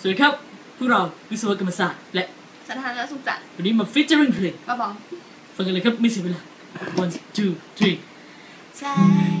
สวัสดีครับ พวกเราวิศวกรรมศาสตร์และสถานะสุขจัดวันนี้มาฟิชเจอริงเพลงบ้าบองฟังกันเลยครับไม่เสียเวลา one two three ใช่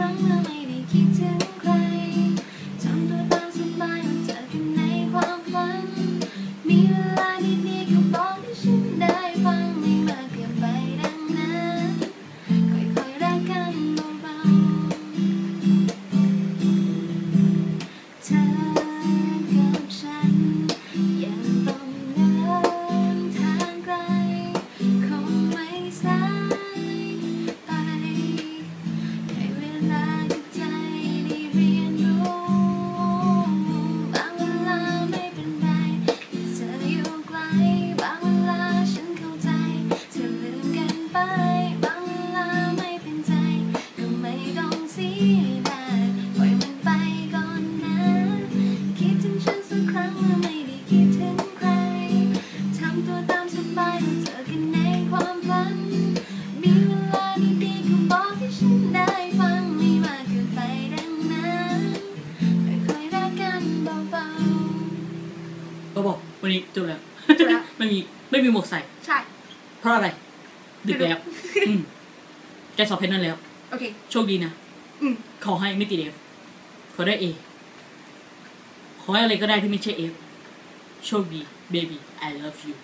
from the real. วันนี้จบแล้วจบแล้ว ไม่มีไม่มีหมวกใส่ ใช่ เพราะอะไร ดึกแล้วแกสอบเพนนั่นแล้ว โอเค โชคดีนะอขอให้ไม่ติดเอฟขอได้เอขอให้อะไรก็ได้ที่ไม่ใช่เอฟโชคดี baby I love you